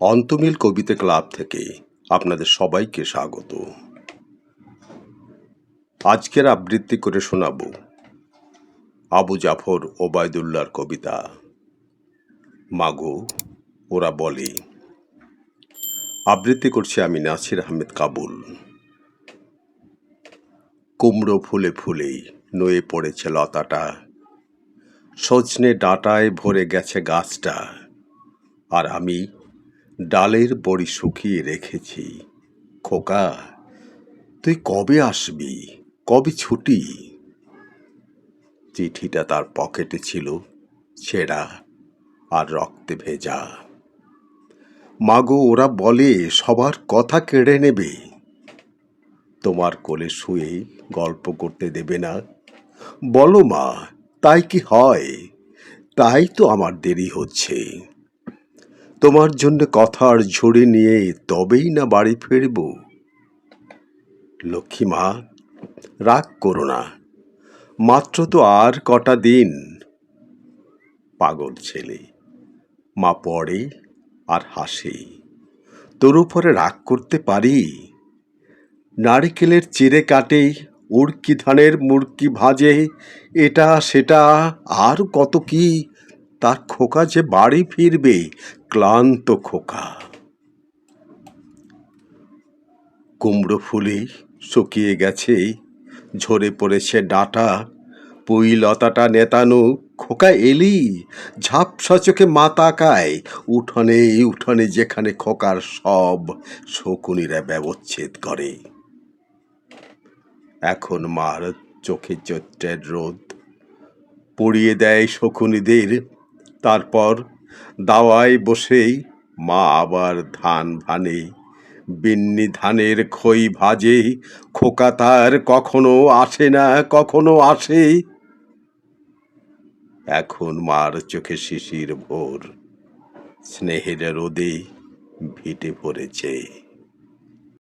অন্তমিল কবিতা club থেকে আপনাদের সবাইকে স্বাগত। আজকের আবৃত্তি করে শোনাব আবু জাফর ওবায়দুল্লার কবিতা, মাগো, ওরা বলে। আবৃত্তি করছি আমি নাসির আহমেদ কাবুল। কুমড়ো ফুলে ফুলেই নয়ে পড়েছে লতাটা, সজনে ডাঁটায় ভরে গেছে গাছটা, আর আমি ডালের বড়ি শুকিয়ে রেখেছি। খোকা, তুই কবে আসবি? কবে ছুটি? চিঠিটা তার পকেটে ছিল, ছেঁড়া আর রক্তে ভেজা। মাগো, ওরা বলে সবার কথা কেড়ে নেবে। তোমার কোলে শুয়ে গল্প করতে দেবে না। বলো মা, তাই কি হয়? তাই তো আমার দেরি হচ্ছে। তোমার জন্য কথার ঝুড়ি নিয়ে তবেই না বাড়ি ফিরব। লক্ষ্মী মা, রাগ করো না। মাত্র তো আর কটা দিন। পাগল ছেলে, মা পড়ে আর হাসে। তোর উপরে রাগ করতে পারি? নারিকেলের চিড়ে কাটে, উড়কি ধানের মুরকি ভাজে, এটা সেটা আর কত কি? তার খোকা যে বাড়ি ফিরবে, ক্লান্ত খোকা। কুমড়ো ফুলে শুকিয়ে গেছে, ঝরে পড়েছে ডাটা। পুই লতাটা নেতানো, খোকা এলি, ঝাপসা চোখে মা তাকায় উঠোনে উঠোনে যেখানে খোকার সব শকুনিরা ব্যবচ্ছেদ করে। এখন মার চোখে চৈত্রের রোদ, পড়িয়ে দেয় শকুনিদের তারপর দাওয়ায় বসেই মা আবার ধান ভানে। বিন্নি ধানের খই ভাজে, খোকা তার কখনো আসে না, কখনো আসে। এখন মার চোখে শিশির ভোর, স্নেহের রোদে ভিটে পড়েছে।